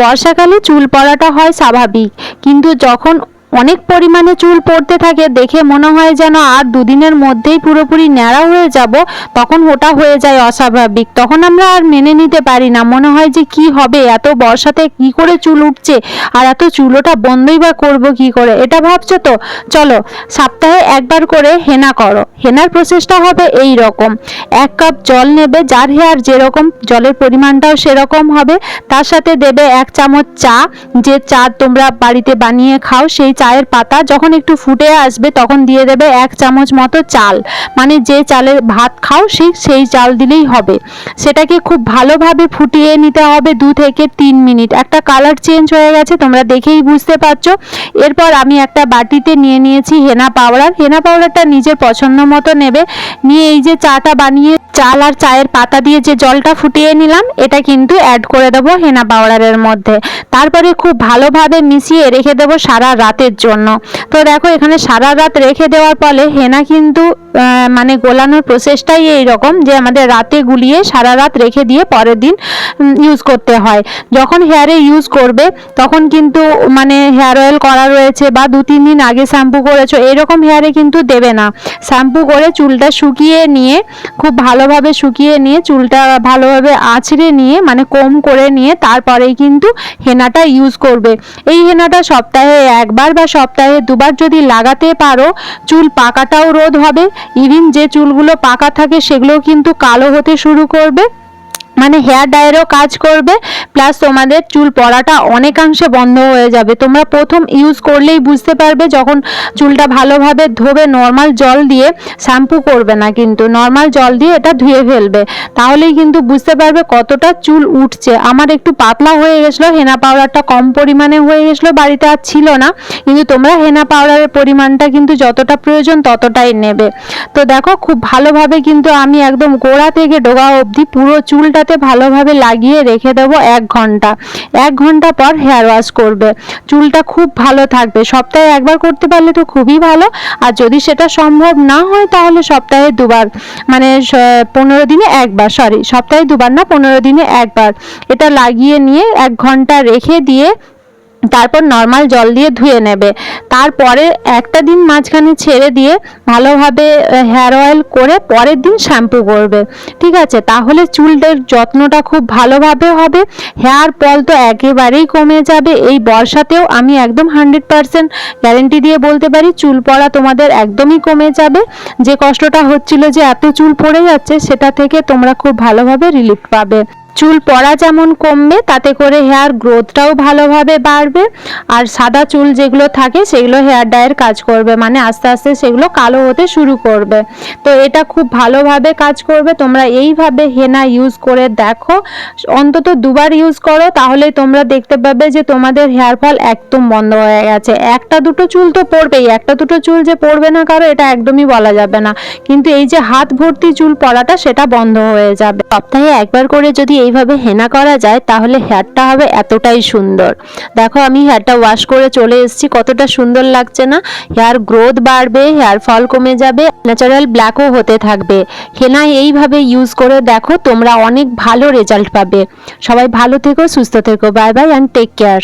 বর্ষাকালে চুল পড়াটা হয় স্বাভাবিক। কিন্তু যখন অনেক পরিমাণে চুল পড়তে থাকে, দেখে মনে হয় যেন আর দুদিনের মধ্যেই পুরোপুরি ন্যাড়া হয়ে যাব, তখন ওটা হয়ে যায় অস্বাভাবিক। তখন আমরা আর মেনে নিতে পারি না, মনে হয় যে কি হবে, এত বর্ষাতে কি করে চুল উঠছে আর এত চুলোটা বন্ধই বা করব কি করে? এটা ভাবছ তো? চলো, সপ্তাহে একবার করে হেনা করো। হেনার প্রসেসটা হবে এই রকম। এক কাপ জল নেবে, যার হেয়ার যেরকম, জলের পরিমাণটাও সেরকম হবে। তার সাথে দেবে এক চামচ চা, যে চা তোমরা বাড়িতে বানিয়ে খাও, সেই চায়ের পাতা যখন একটু ফুটে আসবে তখন দিয়ে দেবে এক চামচ মতো চাল। মানে যে চালের ভাত খাও সেই সেই চাল দিলেই হবে। সেটাকে খুব ভালোভাবে ফুটিয়ে নিতে হবে দু থেকে তিন মিনিট। একটা কালার চেঞ্জ হয়ে গেছে, তোমরা দেখেই বুঝতে পারছ। এরপর আমি একটা বাটিতে নিয়ে নিয়েছি হেনা পাউডার। হেনা পাউডারটা নিজের পছন্দ মতো নেবে। নিয়ে এই যে চাটা বানিয়ে চাল আর চায়ের পাতা দিয়ে যে জলটা ফুটিয়ে নিলাম, এটা কিন্তু অ্যাড করে দেবো হেনা পাউডারের মধ্যে। তারপরে খুব ভালোভাবে মিশিয়ে রেখে দেবো সারা রাতের জন্য। তো দেখো এখানে সারা রাত রেখে দেওয়ার ফলে হেনা কিন্তু মানে গোলানোর প্রসেসটাই এই রকম যে আমাদের রাতে গুলিয়ে সারা রাত রেখে দিয়ে পরের দিন ইউজ করতে হয়। যখন হেয়ারে ইউজ করবে, তখন কিন্তু মানে হেয়ার অয়েল করা রয়েছে বা দু তিন দিন আগে শ্যাম্পু করেছ, এরকম হেয়ারে কিন্তু দেবে না। শ্যাম্পু করে চুলটা শুকিয়ে নিয়ে, খুব ভালোভাবে শুকিয়ে নিয়ে, চুলটা ভালোভাবে আছড়ে নিয়ে মানে কম করে নিয়ে, তারপরেই কিন্তু হেনাটা ইউজ করবে। এই হেনাটা সপ্তাহে একবার বা সপ্তাহে দুবার যদি লাগাতে পারো, চুল পাকাটাও রোধ হবে ইভিন যে চুলগুলো পাকা থাকে সেগুলো কিন্তু কালো হতে শুরু করবে। মানে হেয়ার ডায়ারও কাজ করবে প্লাস তোমাদের চুল পড়াটা অনেকাংশে বন্ধ হয়ে যাবে। তোমরা প্রথম ইউজ করলেই বুঝতে পারবে যখন চুলটা ভালোভাবে ধোবে নর্মাল জল দিয়ে শ্যাম্পু করবে না কিন্তু। নর্মাল জল দিয়ে এটা ধুয়ে ফেলবে। তাহলেই কিন্তু বুঝতে পারবে কতটা চুল উঠছে। আমার একটু পাতলা হয়ে গেছিল হেনা পাউডারটা কম পরিমাণে হয়ে গেছিল, বাড়িতে আর ছিল না। কিন্তু তোমরা হেনা পাউডারের পরিমাণটা কিন্তু যতটা প্রয়োজন ততটাই নেবে। তো দেখো, খুব ভালোভাবে কিন্তু আমি একদম গোড়া থেকে ডোগা অবধি পুরো চুলটাতে ভালোভাবে লাগিয়ে রেখে দেবো এক ঘণ্টা। এক ঘণ্টা পর হেয়ার ওয়াশ করবে। চুলটা খুব ভালো থাকবে। সপ্তাহে একবার করতে পারলে তো খুবই ভালো। আর যদি সেটা সম্ভব না হয় তাহলে সপ্তাহে দুবার মানে পনেরো দিনে একবার সরি সপ্তাহে দুবার না, পনেরো দিনে একবার। এটা লাগিয়ে নিয়ে এক ঘণ্টা রেখে দিয়ে তারপর নর্মাল জল দিয়ে ধুয়ে নেবে। তারপরে একটা দিন মাঝখানে ছেড়ে দিয়ে ভালোভাবে হেয়ার অয়েল করে পরের দিন শ্যাম্পু করবে। ঠিক আছে? তাহলে চুলটার যত্নটা খুব ভালোভাবে হবে। হেয়ার পল তো একেবারেই কমে যাবে। এই বর্ষাতেও আমি একদম হান্ড্রেড পারসেন্ট গ্যারেন্টি দিয়ে বলতে পারি, চুল পড়া তোমাদের একদমই কমে যাবে। যে কষ্টটা হচ্ছিল যে এত চুল পড়ে যাচ্ছে, সেটা থেকে তোমরা খুব ভালোভাবে রিলিফ পাবে। চুল পড়া যেমন কমবে, তাতে করে হেয়ার গ্রোথটাও ভালোভাবে বাড়বে। আর সাদা চুল যেগুলো থাকে, সেগুলো হেয়ার ডায়ের কাজ করবে মানে আস্তে আস্তে সেগুলো কালো হতে শুরু করবে। তো এটা খুব ভালোভাবে কাজ করবে। তোমরা এইভাবে হেনা ইউজ করে দেখো। অন্তত দুবার ইউজ করো তাহলে তোমরা দেখতে পাবে যে তোমাদের হেয়ার ফল একদম বন্ধ হয়ে গেছে। একটা দুটো চুল তো পড়বেই, একটা দুটো চুল যে পড়বে না কারও, এটা একদমই বলা যাবে না। কিন্তু এই যে হাত ভর্তি চুল পড়াটা, সেটা বন্ধ হয়ে যাবে। সপ্তাহে একবার করে যদি এইভাবে হেনা করা যায়, তাহলে হেয়ারটা হবে এতটাই সুন্দর। দেখো, আমি হেয়ারটা ওয়াশ করে চলে এসেছি, কতটা সুন্দর লাগছে না? হেয়ার গ্রোথ বাড়বে, হেয়ার ফল কমে যাবে ন্যাচারাল ব্ল্যাকও হতে থাকবে। হেনা এইভাবে ইউজ করে দেখো, তোমরা অনেক ভালো রেজাল্ট পাবে। সবাই ভালো থেকো, সুস্থ থেকো bye bye and take care